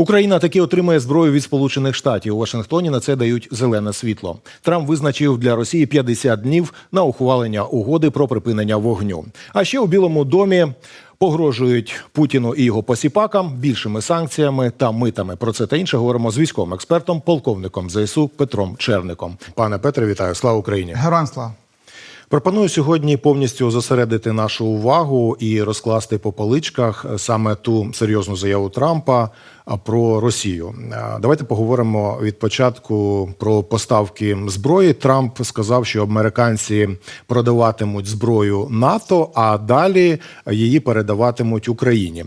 Україна таки отримає зброю від Сполучених Штатів. У Вашингтоні на це дають зелене світло. Трамп визначив для Росії 50 днів на ухвалення угоди про припинення вогню. А ще у Білому домі погрожують Путіну і його посіпакам більшими санкціями та митами. Про це та інше говоримо з військовим експертом, полковником ЗСУ Петром Черником. Пане Петре, вітаю! Слава Україні! Героям слава. Пропоную сьогодні повністю зосередити нашу увагу і розкласти по поличках саме ту серйозну заяву Трампа про Росію. Давайте поговоримо від початку про поставки зброї. Трамп сказав, що американці продаватимуть зброю НАТО, а далі її передаватимуть Україні.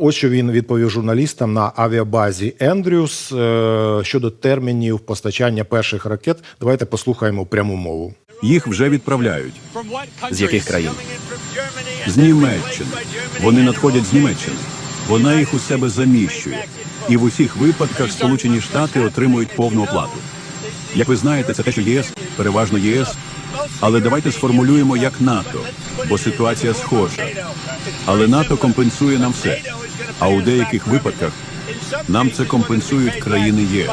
Ось що він відповів журналістам на авіабазі Ендрюс е, щодо термінів постачання перших ракет. Давайте послухаємо пряму мову. Їх вже відправляють З яких країн? з Німеччини. Вони надходять з Німеччини. Вона їх у себе заміщує. І в усіх випадках Сполучені Штати отримують повну оплату. Як ви знаєте, це те, що ЄС, переважно ЄС. Але давайте сформулюємо як НАТО, бо ситуація схожа. Але НАТО компенсує нам все. А у деяких випадках нам це компенсують країни ЄС.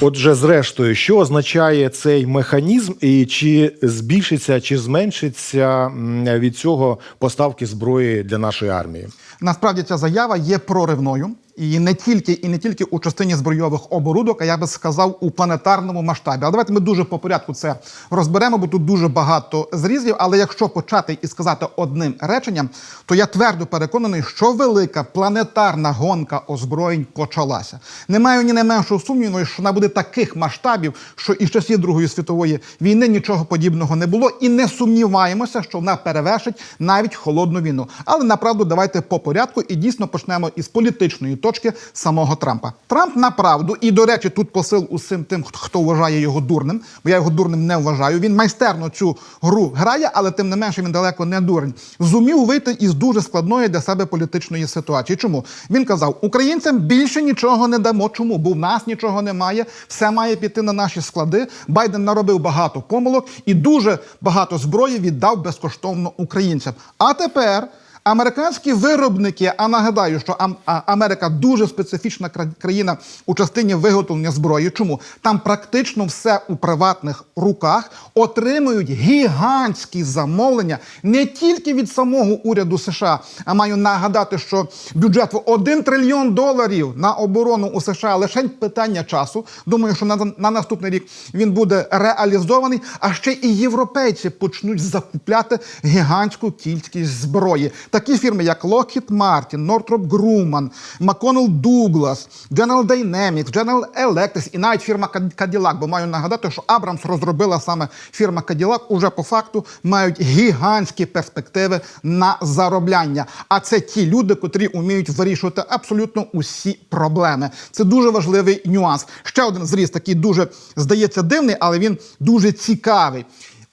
Отже, зрештою, що означає цей механізм, і чи збільшиться чи зменшиться від цього поставки зброї для нашої армії? Насправді ця заява є проривною. І не тільки і не тільки у частині збройових оборудок, а я би сказав у планетарному масштабі. Але давайте ми дуже по порядку це розберемо, бо тут дуже багато зрізів. Але якщо почати і сказати одним реченням, то я твердо переконаний, що велика планетарна гонка озброєнь почалася. Не маю ні найменшого сумніву, що вона буде таких масштабів, що і з часів Другої світової війни нічого подібного не було, і не сумніваємося, що вона перевершить навіть холодну війну. Але направду давайте по порядку і дійсно почнемо із політичної точки самого Трампа. Трамп направду, і до речі, тут посил усім тим, хто- вважає його дурним, бо я його дурним не вважаю. Він майстерно цю гру грає, але тим не менше він далеко не дурень. Зумів вийти із дуже складної для себе політичної ситуації. Чому він казав, українцям більше нічого не дамо? Чому? Бо в нас нічого немає, все має піти на наші склади. Байден наробив багато помилок і дуже багато зброї віддав безкоштовно українцям. А тепер. Американські виробники, а нагадаю, що Ам- Америка дуже специфічна країна у частині виготовлення зброї. Чому там практично все у приватних руках отримують гігантські замовлення не тільки від самого уряду США, а маю нагадати, що бюджет в 1 трильйон доларів на оборону у США лише питання часу. Думаю, що на, на наступний рік він буде реалізований. А ще і європейці почнуть закупляти гігантську кількість зброї. Такі фірми, як Lockheed Martin, Northrop Grumman, McConnell Douglas, General Dynamics, General Electric і навіть фірма Cad- Cadillac. Бо маю нагадати, що Абрамс розробила саме фірма Cadillac, уже по факту мають гігантські перспективи на заробляння. А це ті люди, котрі вміють вирішувати абсолютно усі проблеми. Це дуже важливий нюанс. Ще один зріз, такий дуже здається дивний, але він дуже цікавий.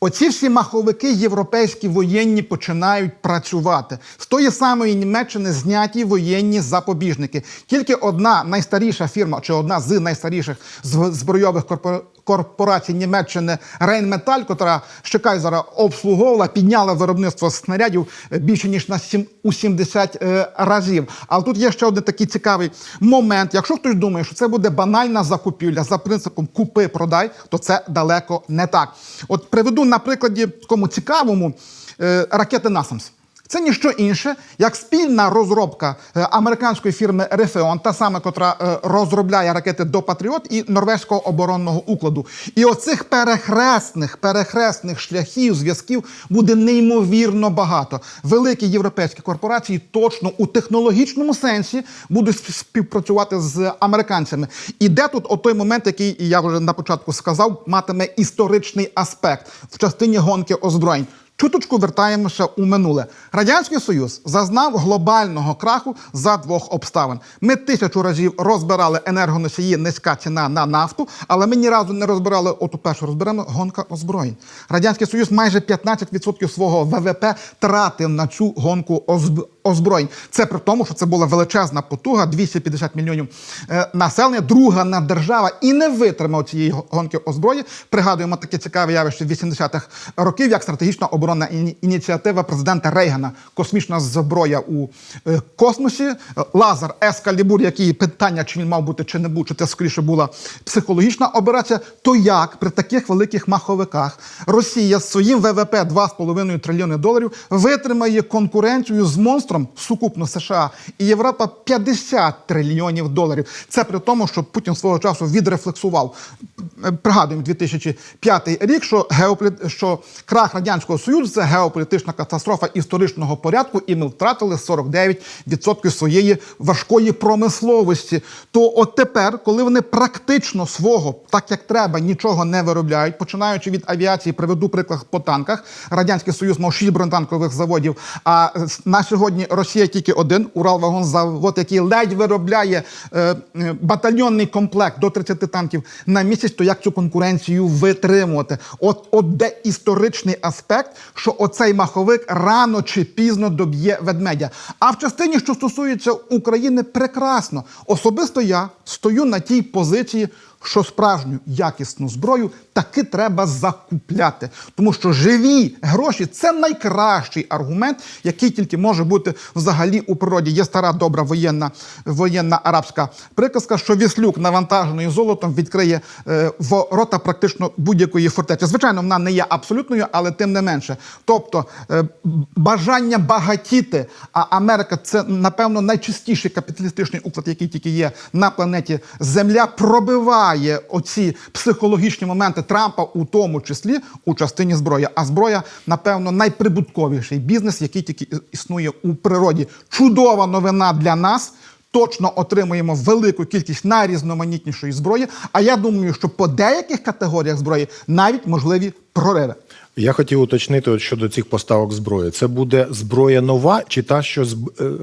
Оці всі маховики європейські воєнні починають працювати. З тої самої Німеччини зняті воєнні запобіжники. Тільки одна найстаріша фірма, чи одна з найстаріших збройових корпора- корпорацій Німеччини Рейнметаль, котра ще Кайзера обслуговувала, підняла виробництво снарядів більше ніж на сім- у 70 е, разів. Але тут є ще один такий цікавий момент. Якщо хтось думає, що це буде банальна закупівля за принципом купи-продай, то це далеко не так. От приведу на прикладі такому цікавому е, ракети Насамс. Це ніщо інше, як спільна розробка е, американської фірми Raytheon, та саме, котра е, розробляє ракети до Патріот і норвезького оборонного укладу. І оцих перехресних, перехресних шляхів, зв'язків буде неймовірно багато. Великі європейські корпорації точно у технологічному сенсі будуть співпрацювати з американцями. І де тут о той момент, який я вже на початку сказав, матиме історичний аспект в частині гонки озброєнь. Чуточку вертаємося у минуле. Радянський Союз зазнав глобального краху за двох обставин. Ми тисячу разів розбирали енергоносії, низька ціна на нафту, але ми ні разу не розбирали оту першу розберемо гонка озброєнь. Радянський Союз майже 15% свого ВВП тратив на цю гонку озб- озброєнь. Це при тому, що це була величезна потуга, 250 мільйонів е, населення, друга на держава і не витримав цієї гонки озброї. Пригадуємо таке цікаве явище 80-х років, як стратегічна оборонна оборонна ініціатива президента Рейгана. Космічна зброя у е, космосі. Лазер Ескалібур, який питання, чи він мав бути чи не був, чи це скоріше була психологічна операція. То як при таких великих маховиках Росія з своїм ВВП 2,5 трильйони доларів витримає конкуренцію з монстром сукупно США і Європа 50 трильйонів доларів. Це при тому, що Путін свого часу відрефлексував. Е, Пригадуємо 2005 рік, що геополіт... що крах радянського союзу це геополітична катастрофа історичного порядку, і ми втратили 49% своєї важкої промисловості. То от тепер, коли вони практично свого, так як треба, нічого не виробляють, починаючи від авіації, приведу приклад по танках. Радянський Союз мав 6 бронетанкових заводів. А на сьогодні Росія тільки один Уралвагонзавод, який ледь виробляє е, е, батальйонний комплект до 30 танків на місяць, то як цю конкуренцію витримувати? От, от де історичний аспект, що оцей маховик рано чи пізно доб'є ведмедя. А в частині, що стосується України, прекрасно. Особисто я стою на тій позиції. Що справжню якісну зброю таки треба закупляти, тому що живі гроші це найкращий аргумент, який тільки може бути взагалі у природі. Є стара добра воєнна воєнна арабська приказка, що віслюк навантажений золотом відкриє е, ворота практично будь-якої фортеці. Звичайно, вона не є абсолютною, але тим не менше. Тобто е, бажання багатіти, а Америка це напевно найчистіший капіталістичний уклад, який тільки є на планеті Земля, пробиває оці психологічні моменти Трампа, у тому числі у частині зброї. А зброя, напевно, найприбутковіший бізнес, який тільки існує у природі. Чудова новина для нас. Точно отримуємо велику кількість найрізноманітнішої зброї. А я думаю, що по деяких категоріях зброї навіть можливі прориви. Я хотів уточнити от щодо цих поставок зброї. Це буде зброя нова, чи та, що е,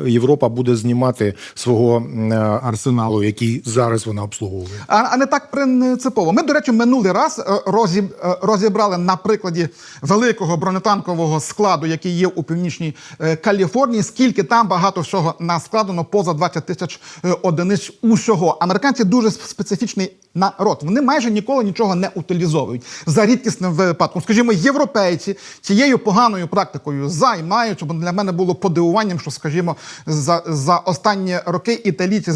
Європа буде знімати свого е, арсеналу, який зараз вона обслуговує? А, а не так принципово. Ми, до речі, минулий раз е, розіб, розібрали на прикладі великого бронетанкового складу, який є у північній Каліфорнії, скільки там багато всього наскладено поза 20 тисяч одиниць усього. Американці дуже специфічний народ. Вони майже ніколи нічого не утилізовують за рідкісним випадком. Скажімо, європейці цією поганою практикою займаються, бо для мене було подивуванням, що, скажімо, за, за останні роки італійці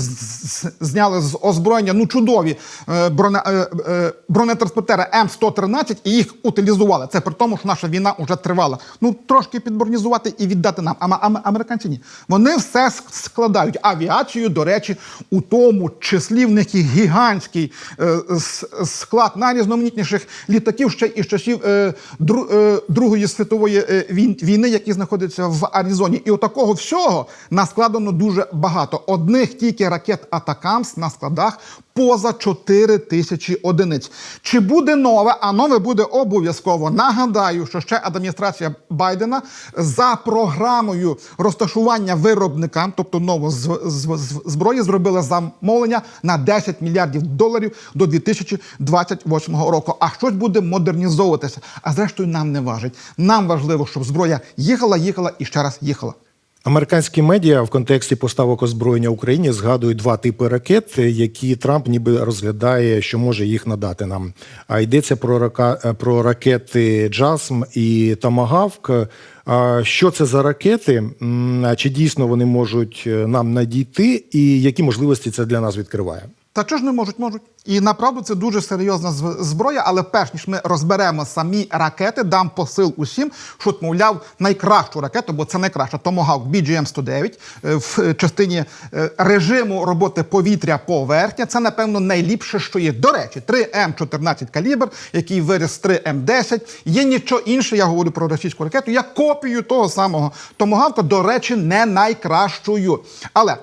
зняли з озброєння ну чудові е, броне, е, е, бронетранспортери М113 і їх утилізували. Це при тому, що наша війна вже тривала. Ну трошки підбронізувати і віддати нам. А ам- американці ні. Вони все складають. Авіацію, до речі, у тому числі в них є гігантський е, склад найрізноманітніших літаків ще із часів е, Другої світової е, війни, які знаходяться в Аризоні. І отакого всього наскладено дуже багато. Одних тільки ракет Атакамс на складах поза 4 тисячі одиниць. Чи буде нове? А нове буде обов'язково. Нагадаю, що ще адміністрація Байдена за програмою розташування виробникам, тобто нову зброї, зробила замовлення на 10 мільярдів доларів до 2028 року. А щось буде модернізовуватися. А зрештою нам не важить. Нам важливо, щоб зброя їхала, їхала і ще раз їхала. Американські медіа в контексті поставок озброєння Україні згадують два типи ракет, які Трамп ніби розглядає, що може їх надати нам. А йдеться про рака про ракети Джасм і Тамагавк. Що це за ракети? Чи дійсно вони можуть е, нам надійти, і які можливості це для нас відкриває? Та чого ж не можуть, можуть. І направду це дуже серйозна зброя. Але перш ніж ми розберемо самі ракети, дам посил усім, що мовляв найкращу ракету, бо це найкраща Tomahawk BGM-109 е, в частині е, режиму роботи повітря-поверхня. Це напевно найліпше, що є. До речі, 3М14 калібр, який виріс з 3М10. Є нічого інше. Я говорю про російську ракету. Я копію того самого Tomahawk, до речі, не найкращою. Але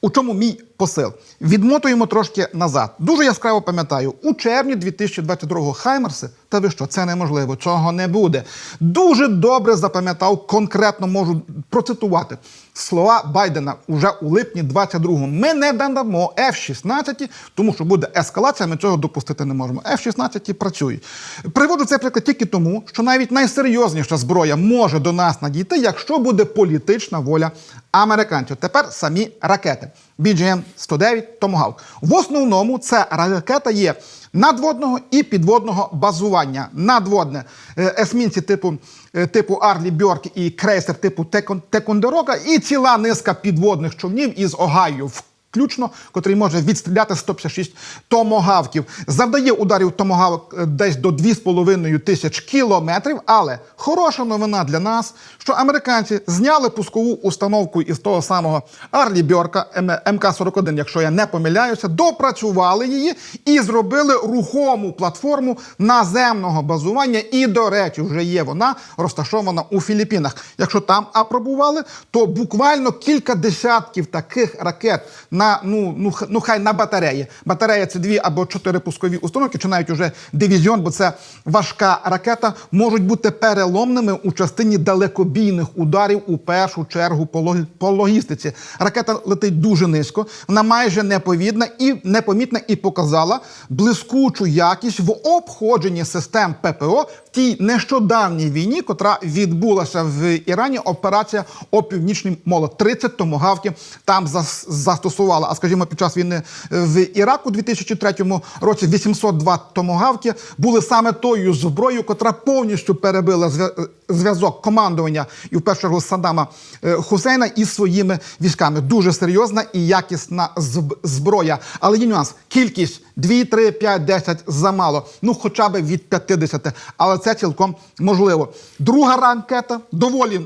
у чому мій посил? Відмотуємо трошки назад. Дуже яскраво пам'ятаю, у червні 2022-го Хаймерси, та ви що, це неможливо, цього не буде. Дуже добре запам'ятав, конкретно можу процитувати слова Байдена уже у липні 22-го. Ми не дамо F-16, тому що буде ескалація, ми цього допустити не можемо. F-16 працюють. Приводжу цей приклад тільки тому, що навіть найсерйозніша зброя може до нас надійти, якщо буде політична воля американців. Тепер самі ракети. BGM-109 Tomahawk. В основному ця ракета є надводного і підводного базування. Надводне е, есмінці типу, типу Арлі Бьорк і крейсер типу Текон- Текондерога, і ціла низка підводних човнів із Огайо. Включно, котрий може відстріляти 156 томогавків. Завдає ударів томогавок е, десь до 2,5 тисяч кілометрів. Але хороша новина для нас, що американці зняли пускову установку із того самого Арлі Бьорка МК-41, якщо я не помиляюся, допрацювали її і зробили рухому платформу наземного базування. І, до речі, вже є вона розташована у Філіппінах. Якщо там апробували, то буквально кілька десятків таких ракет на ну, ну, х- ну хай на батареї. Батарея це дві або чотири пускові установки, чи навіть уже дивізіон, бо це важка ракета, можуть бути переломними у частині далекобійних ударів у першу чергу по, лог- по логістиці. Ракета летить дуже низько, вона майже неповідна і непомітна і показала блискучу якість в обходженні систем ППО тій нещодавній війні, котра відбулася в Ірані. Операція о північний молот. 30 томогавки там зас- застосувала. А скажімо, під час війни е, в Іраку у 2003 році 802 томогавки були саме тою зброєю, котра повністю перебила зв'я- зв'язок командування і в першу чергу Саддама е, Хусейна із своїми військами. Дуже серйозна і якісна зброя. Але є нюанс: кількість 2, 3, 5, 10 замало. Ну хоча б від 50. Але це цілком можливо. Друга ракета доволі.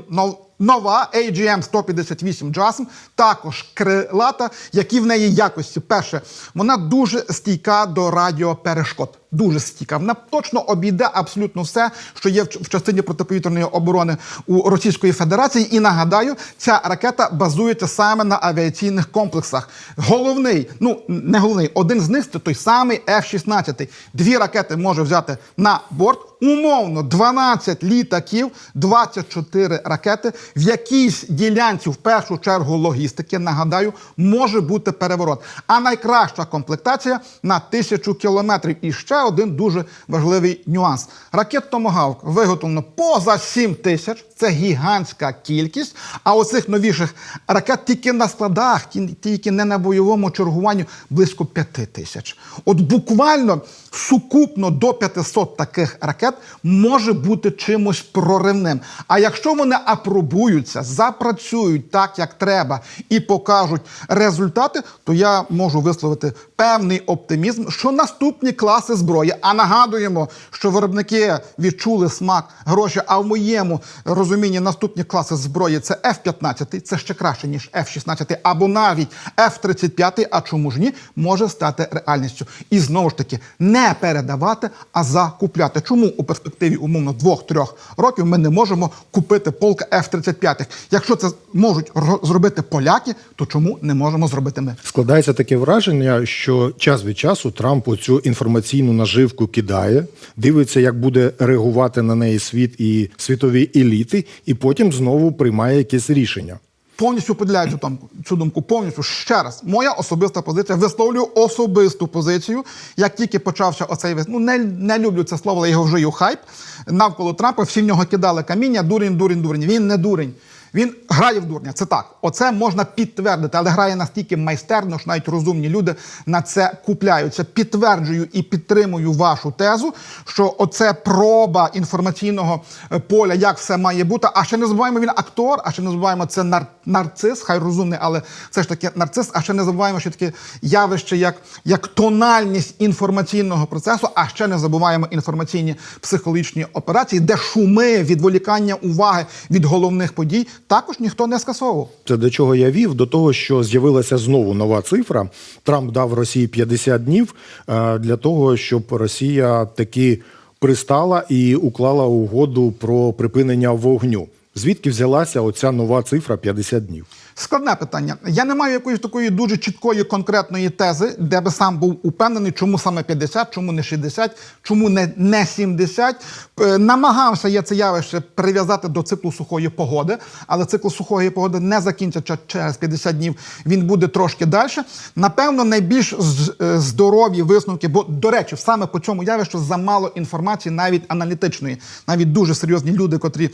Нова AGM-158 JASM, також крилата, які в неї якості. Перше, вона дуже стійка до радіоперешкод. Дуже стійка. Вона точно обійде абсолютно все, що є в частині протиповітряної оборони у Російської Федерації. І нагадаю, ця ракета базується саме на авіаційних комплексах. Головний, ну не головний, один з них це той самий F-16. Дві ракети може взяти на борт. Умовно 12 літаків, 24 ракети. В якійсь ділянці, в першу чергу, логістики, нагадаю, може бути переворот. А найкраща комплектація на тисячу кілометрів. І ще один дуже важливий нюанс. Ракет Томагавк виготовлено поза 7 тисяч. Це гігантська кількість. А оцих новіших ракет тільки на складах, ті- тільки не на бойовому чергуванні близько 5 тисяч. От буквально сукупно до 500 таких ракет може бути чимось проривним. А якщо вони апробуються, запрацюють так, як треба, і покажуть результати, то я можу висловити певний оптимізм, що наступні класи зброї. А нагадуємо, що виробники відчули смак гроші. А в моєму розумінні наступні класи зброї це F-15, це ще краще ніж F-16, або навіть F-35, а чому ж ні, може стати реальністю. І знову ж таки не передавати, а закупляти. Чому у перспективі умовно двох-трьох років ми не можемо купити полк F-35? Якщо це можуть ро- зробити поляки, то чому не можемо зробити ми? Складається таке враження, що час від часу Трамп цю інформаційну наживку кидає, дивиться, як буде реагувати на неї світ і світові еліти, і потім знову приймає якесь рішення. Повністю поділяю цю думку, цю думку. Повністю ще раз. Моя особиста позиція. Висловлюю особисту позицію. Як тільки почався оцей ну не, не люблю це слово, але його вжию хайп. Навколо Трампа всі в нього кидали каміння. Дурень, дурень, дурень. Він не дурень. Він грає в дурня. Це так. Оце можна підтвердити, але грає настільки майстерно, що навіть розумні люди на це купляються. Підтверджую і підтримую вашу тезу, що оце проба інформаційного е, поля, як все має бути. А ще не забуваємо, він актор, а ще не забуваємо, це нар- нарцис, хай розумний, але все ж таки нарцис. А ще не забуваємо, що таке явище, як, як тональність інформаційного процесу. А ще не забуваємо інформаційні психологічні операції, де шуми, відволікання уваги від головних подій також ніхто не скасовував. Це до чого я вів? До того, що з'явилася знову нова цифра. Трамп дав Росії 50 днів е, для того, щоб Росія таки пристала і уклала угоду про припинення вогню. Звідки взялася оця нова цифра 50 днів? Складне питання. Я не маю якоїсь такої дуже чіткої конкретної тези, де би сам був упевнений, чому саме 50, чому не 60, чому не, не 70. Е, Намагався я це явище прив'язати до циклу сухої погоди, але цикл сухої погоди не закінчиться через 50 днів. Він буде трошки далі. Напевно, найбільш е, здорові висновки, бо, до речі, саме по цьому явищу замало інформації, навіть аналітичної. Навіть дуже серйозні люди, котрі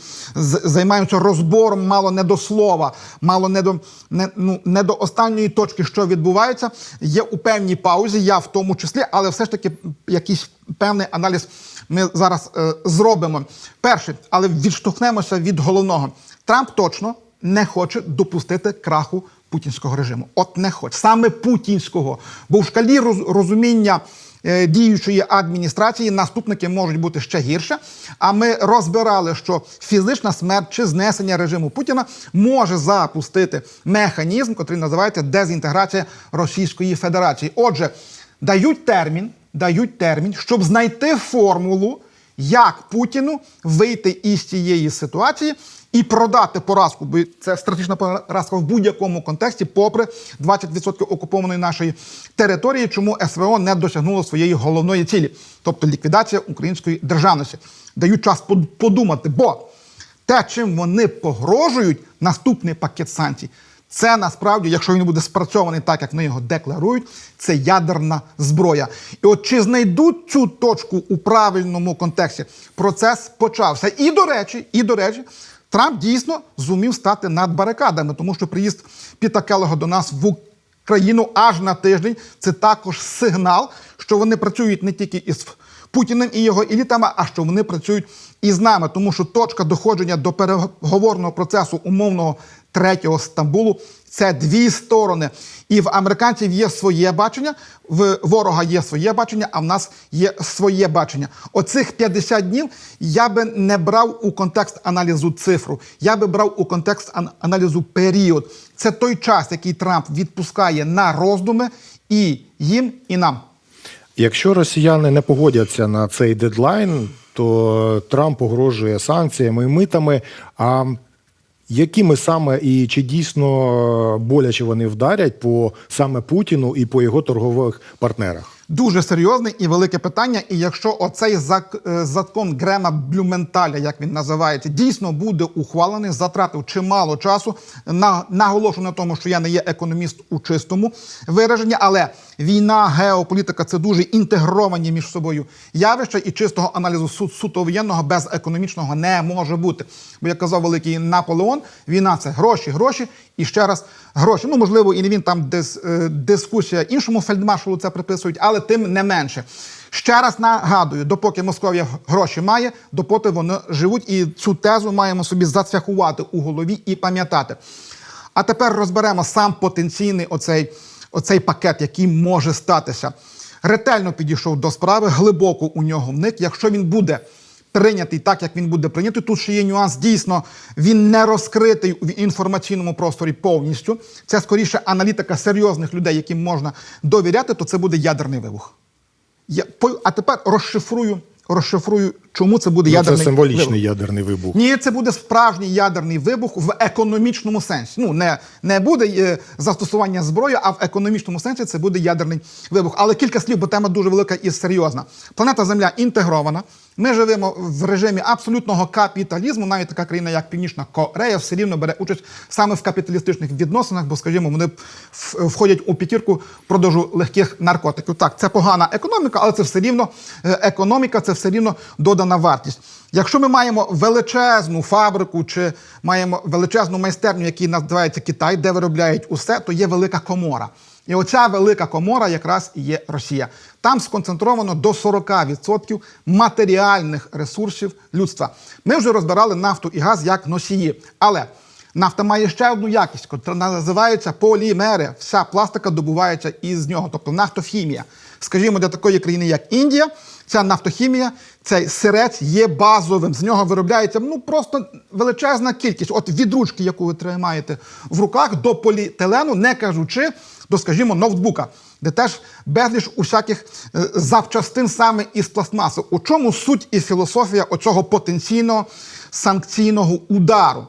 займаються розбором, мало не до слова, мало не до до не, ну, не до останньої точки, що відбувається. Є у певній паузі, я в тому числі, але все ж таки якийсь певний аналіз ми зараз е, зробимо. Перше, але відштовхнемося від головного. Трамп точно не хоче допустити краху путінського режиму. От не хоче саме путінського, бо в шкалі роз- розуміння. Е, Діючої адміністрації наступники можуть бути ще гірше. А ми розбирали, що фізична смерть чи знесення режиму Путіна може запустити механізм, який називається дезінтеграція Російської Федерації. Отже, дають термін, дають термін, щоб знайти формулу, як Путіну вийти із цієї ситуації і продати поразку, бо це стратегічна поразка в будь-якому контексті, попри 20% окупованої нашої території, чому СВО не досягнуло своєї головної цілі, тобто ліквідація української державності. Дають час подумати, бо те, чим вони погрожують, наступний пакет санкцій. Це насправді, якщо він буде спрацьований так, як вони його декларують, це ядерна зброя. І от чи знайдуть цю точку у правильному контексті, процес почався. І до речі, і до речі, Трамп дійсно зумів стати над барикадами, тому що приїзд Піта Келлога до нас в Україну аж на тиждень це також сигнал, що вони працюють не тільки із Путіним і його елітами, а що вони працюють і з нами, тому що точка доходження до переговорного процесу умовного третього Стамбулу це дві сторони. І в американців є своє бачення, в ворога є своє бачення, а в нас є своє бачення. Оцих 50 днів я би не брав у контекст аналізу цифру, я би брав у контекст ан- аналізу період. Це той час, який Трамп відпускає на роздуми і їм, і нам. Якщо росіяни не погодяться на цей дедлайн, то Трамп погрожує санкціями і митами. А якими саме і чи дійсно боляче вони вдарять по саме Путіну і по його торгових партнерах? Дуже серйозне і велике питання. І якщо оцей е, закон Грема Блюменталя, як він називається, дійсно буде ухвалений, затратив чимало часу. На наголошую на тому, що я не є економіст у чистому вираженні, але війна, геополітика це дуже інтегровані між собою явища, і чистого аналізу су- суто воєнного без економічного не може бути. Бо як казав великий Наполеон, війна це гроші, гроші і ще раз гроші. Ну можливо, і не він там дис, е, дискусія іншому фельдмаршалу це приписують, але тим не менше. Ще раз нагадую, допоки Московія гроші має, допоки вони живуть, і цю тезу маємо собі зацвяхувати у голові і пам'ятати. А тепер розберемо сам потенційний оцей, оцей пакет, який може статися. Ретельно підійшов до справи, глибоко у нього вник. Якщо він буде прийнятий так, як він буде прийнятий, тут ще є нюанс. Дійсно, він не розкритий в інформаційному просторі повністю. Це скоріше аналітика серйозних людей, яким можна довіряти, то це буде ядерний вибух. Я, а тепер розшифрую, розшифрую, чому це буде Ну, ядерний це символічний вибух. ядерний вибух. Ні, це буде справжній ядерний вибух в економічному сенсі. Ну не, не буде е, застосування зброї, а в економічному сенсі це буде ядерний вибух. Але кілька слів, бо тема дуже велика і серйозна. Планета Земля інтегрована. Ми живемо в режимі абсолютного капіталізму. Навіть така країна, як Північна Корея, все рівно бере участь саме в капіталістичних відносинах, бо, скажімо, вони входять у п'ятірку продажу легких наркотиків. Так, це погана економіка, але це все рівно е, економіка, це все рівно додана вартість. Якщо ми маємо величезну фабрику чи маємо величезну майстерню, яка називається Китай, де виробляють усе, то є велика комора. І оця велика комора якраз і є Росія. Там сконцентровано до 40% матеріальних ресурсів людства. Ми вже розбирали нафту і газ як носії. Але нафта має ще одну якість, яка називається полімери. Вся пластика добувається із нього, тобто нафтохімія. Скажімо, для такої країни, як Індія, ця нафтохімія, цей сирець є базовим. З нього виробляється ну просто величезна кількість. От від ручки, яку ви тримаєте в руках, до поліетилену, не кажучи до, скажімо, ноутбука, де теж безліч усяких е, запчастин саме із пластмаси. У чому суть і філософія оцього потенційного санкційного удару?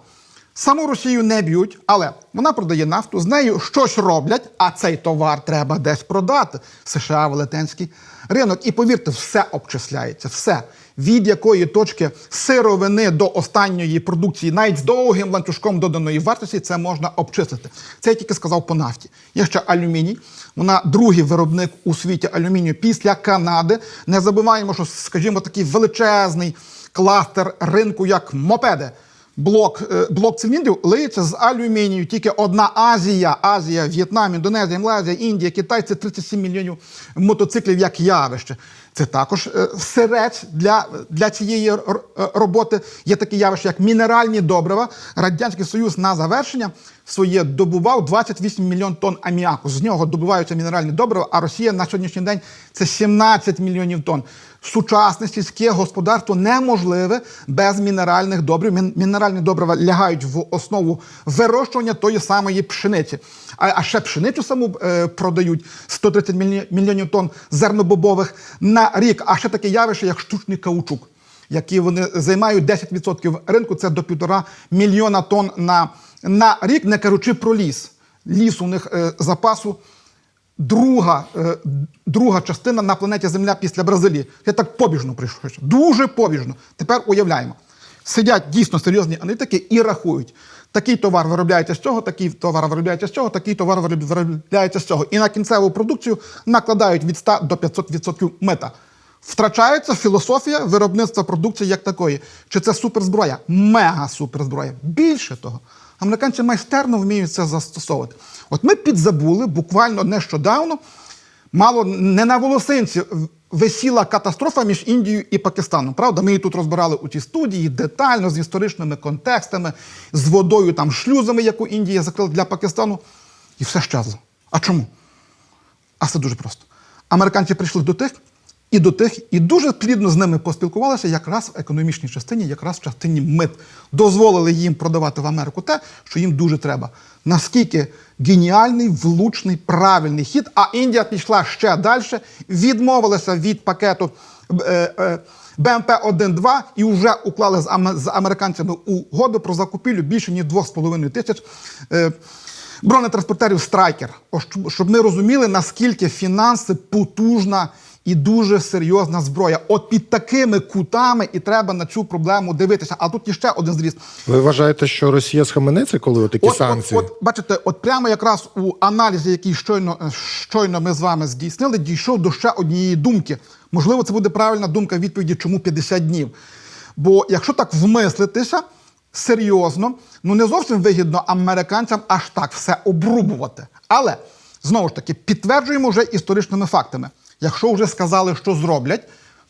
Саму Росію не б'ють, але вона продає нафту, з нею щось роблять, а цей товар треба десь продати. США, велетенський ринок. І повірте, все обчисляється, все. Від якої точки сировини до останньої продукції, навіть з довгим ланцюжком доданої вартості, це можна обчислити. Це я тільки сказав по нафті. Є ще алюміній. Вона другий виробник у світі алюмінію після Канади. Не забуваємо, що, скажімо, такий величезний кластер ринку, як мопеди блок, е, блок циліндрів лиється з алюмінію. Тільки одна Азія, Азія, В'єтнам, Індонезія, Малайзія, Індія, Китай це 37 мільйонів мотоциклів як явище. Це також е, сирець для, для цієї роботи. Є таке явище, як мінеральні добрива. Радянський Союз на завершення своє добував 28 мільйон тонн аміаку. З нього добуваються мінеральні добрива, а Росія на сьогоднішній день це 17 мільйонів тонн. Сучасне сільське господарство неможливе без мінеральних добрив. Мінеральні добрива лягають в основу вирощування тої самої пшениці. А, ще пшеницю саму е, продають 130 мільйонів- мільйонів тонн зернобобових на рік. А ще таке явище, як штучний каучук, які вони займають 10% ринку. Це до півтора мільйона тонн на, на рік, не кажучи про ліс. Ліс у них е, запасу друга, е, друга частина на планеті Земля після Бразилії. Я так побіжно прийшов. Дуже побіжно. Тепер уявляємо. Сидять дійсно серйозні аналітики і рахують. Такий товар виробляється з цього, такий товар виробляється з цього, такий товар вироб- виробляється з цього. І на кінцеву продукцію накладають від 100 до 500% мета. Втрачається філософія виробництва продукції як такої. Чи це суперзброя? Мега суперзброя. Більше того, американці майстерно вміють це застосовувати. От ми підзабули буквально нещодавно, мало не на волосинці висіла катастрофа між Індією і Пакистаном. Правда, ми її тут розбирали у цій студії детально з історичними контекстами, з водою, там шлюзами, яку Індія закрила для Пакистану, і все щезло. А чому? А все дуже просто. Американці прийшли до тих і до тих, і дуже плідно з ними поспілкувалися якраз в економічній частині, якраз в частині мит. Дозволили їм продавати в Америку те, що їм дуже треба. Наскільки геніальний, влучний, правильний хід, а Індія пішла ще далі, відмовилася від пакету е, е, БМП-1-2 і вже уклали з, аме- з американцями угоду про закупівлю більше ніж 2,5 тисяч. Бронетранспортерів Страйкер, щоб- ми розуміли, наскільки фінанси потужна і дуже серйозна зброя. От під такими кутами і треба на цю проблему дивитися. А тут іще один зріст. Ви вважаєте, що Росія схаменеться, коли такі От, от, санкції? от, бачите, от прямо якраз у аналізі, який щойно, е, щойно ми з вами здійснили, дійшов до ще однієї думки. Можливо, це буде правильна думка відповіді, чому 50 днів. Бо якщо так вмислитися серйозно, ну не зовсім вигідно американцям аж так все обрубувати. Але знову ж таки підтверджуємо вже історичними фактами. Якщо вже сказали, що зроблять,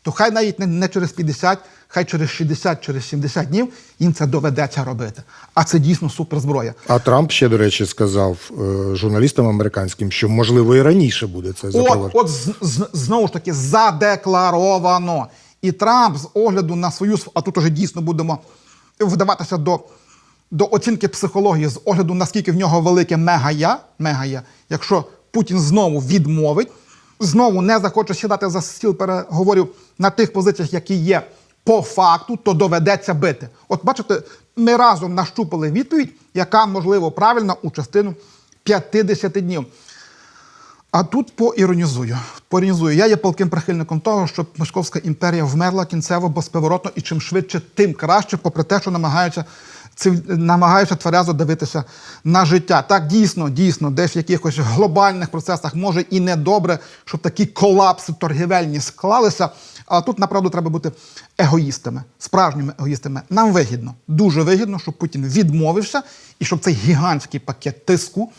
то хай навіть не, через 50, хай через 60, через 70 днів їм це доведеться робити. А це дійсно суперзброя. А Трамп ще, до речі, сказав е, журналістам американським, що можливо і раніше буде це От, от з, знову ж таки задекларовано. І Трамп з огляду на свою св- а тут уже дійсно будемо вдаватися до, до оцінки психології, з огляду наскільки в нього велике мега-я, мега-я, якщо Путін знову відмовить, знову не захоче сідати за стіл переговорів на тих позиціях, які є по факту, то доведеться бити. От бачите, ми разом нащупали відповідь, яка можливо правильна у частину 50 днів. А тут поіронізую. Поіронізую. Я є палким прихильником того, щоб Московська імперія вмерла кінцево безповоротно і чим швидше, тим краще, попри те, що намагаються намагаються тверезо дивитися на життя. Так, дійсно, дійсно, десь в якихось глобальних процесах може і не добре, щоб такі колапси торгівельні склалися. А тут, направду, треба бути егоїстами, справжніми егоїстами. Нам вигідно, дуже вигідно, щоб Путін відмовився і щоб цей гігантський пакет тиску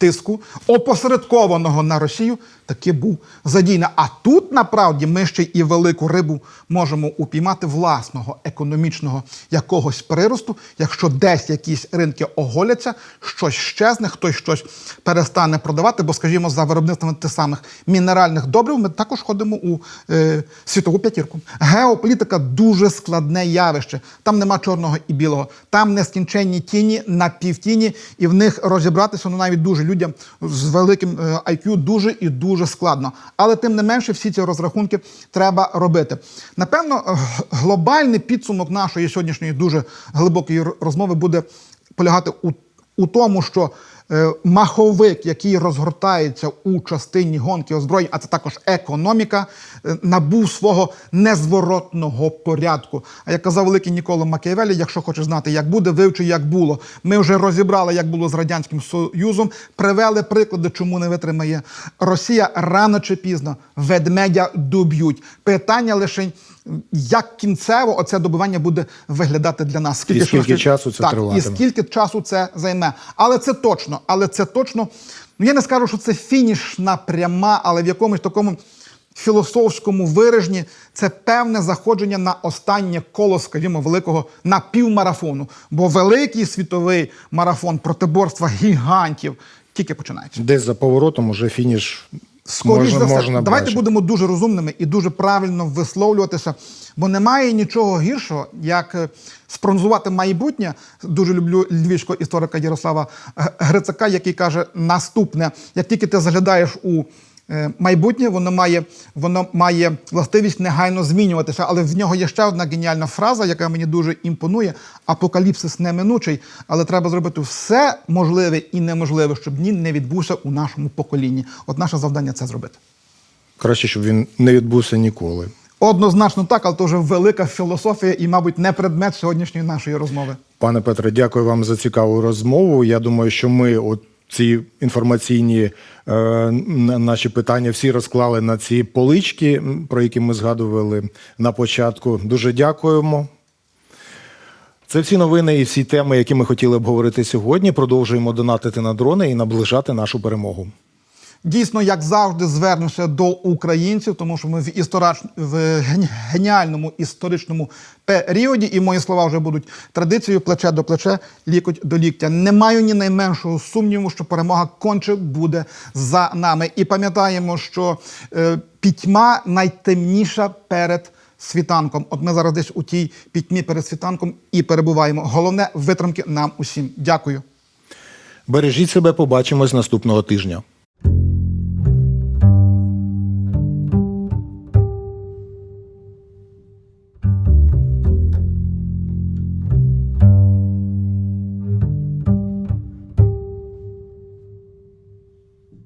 тиску, опосередкованого на Росію, таки був задійний. А тут, направді, ми ще і велику рибу можемо упіймати власного економічного якогось приросту, якщо десь якісь ринки оголяться, щось щезне, хтось щось перестане продавати, бо, скажімо, за виробництвом тих самих мінеральних добрив ми також ходимо у е, світову п'ятірку. Геополітика дуже складне явище. Там нема чорного і білого, там нескінченні тіні на півтіні, і в них розібратися ну навіть дуже людям з великим е, IQ дуже і дуже складно. Але тим не менше, всі ці розрахунки треба робити. Напевно, глобальний підсумок нашої сьогоднішньої дуже глибокої розмови буде полягати у, у тому, що е, маховик, який розгортається у частині гонки озброєнь, а це також економіка, е, набув свого незворотного порядку. А як казав великий Ніколо Макіавелі, якщо хочеш знати, як буде, вивчи, як було. Ми вже розібрали, як було з радянським союзом, привели приклади, чому не витримає Росія рано чи пізно ведмедя доб'ють. Питання лише. Як кінцево оце добивання буде виглядати для нас? І скільки часу це так, триватиме? І скільки часу це займе? Але це точно, але це точно. Ну я не скажу, що це фінішна пряма, але в якомусь такому філософському вираженні це певне заходження на останнє коло, скажімо, великого напівмарафону. Бо великий світовий марафон протиборства гігантів тільки починається. Десь за поворотом уже фініш Скоріш можна, за все, можна давайте бачити. будемо дуже розумними і дуже правильно висловлюватися, бо немає нічого гіршого, як спронзувати спрогнозувати майбутнє. Дуже люблю львівського історика Ярослава Грицака, який каже наступне: як тільки ти заглядаєш у е, майбутнє, воно має, воно має властивість негайно змінюватися. Але в нього є ще одна геніальна фраза, яка мені дуже імпонує: апокаліпсис неминучий, але треба зробити все можливе і неможливе, щоб він не відбувся у нашому поколінні. От наше завдання це зробити. Краще, щоб він не відбувся ніколи. Однозначно так, але це вже велика філософія і, мабуть, не предмет сьогоднішньої нашої розмови. Пане Петре, дякую вам за цікаву розмову. Я думаю, що ми от ці інформаційні е, наші питання всі розклали на ці полички, про які ми згадували на початку. Дуже дякуємо. Це всі новини і всі теми, які ми хотіли обговорити сьогодні. Продовжуємо донатити на дрони і наближати нашу перемогу. Дійсно, як завжди, звернуся до українців, тому що ми в історач... в геніальному історичному періоді, і мої слова вже будуть традицією плече до плече, лікоть до ліктя. Не маю ні найменшого сумніву, що перемога конче буде за нами. І пам'ятаємо, що е, пітьма найтемніша перед світанком. От ми зараз десь у тій пітьмі перед світанком і перебуваємо. Головне витримки нам усім. Дякую. Бережіть себе, побачимось наступного тижня.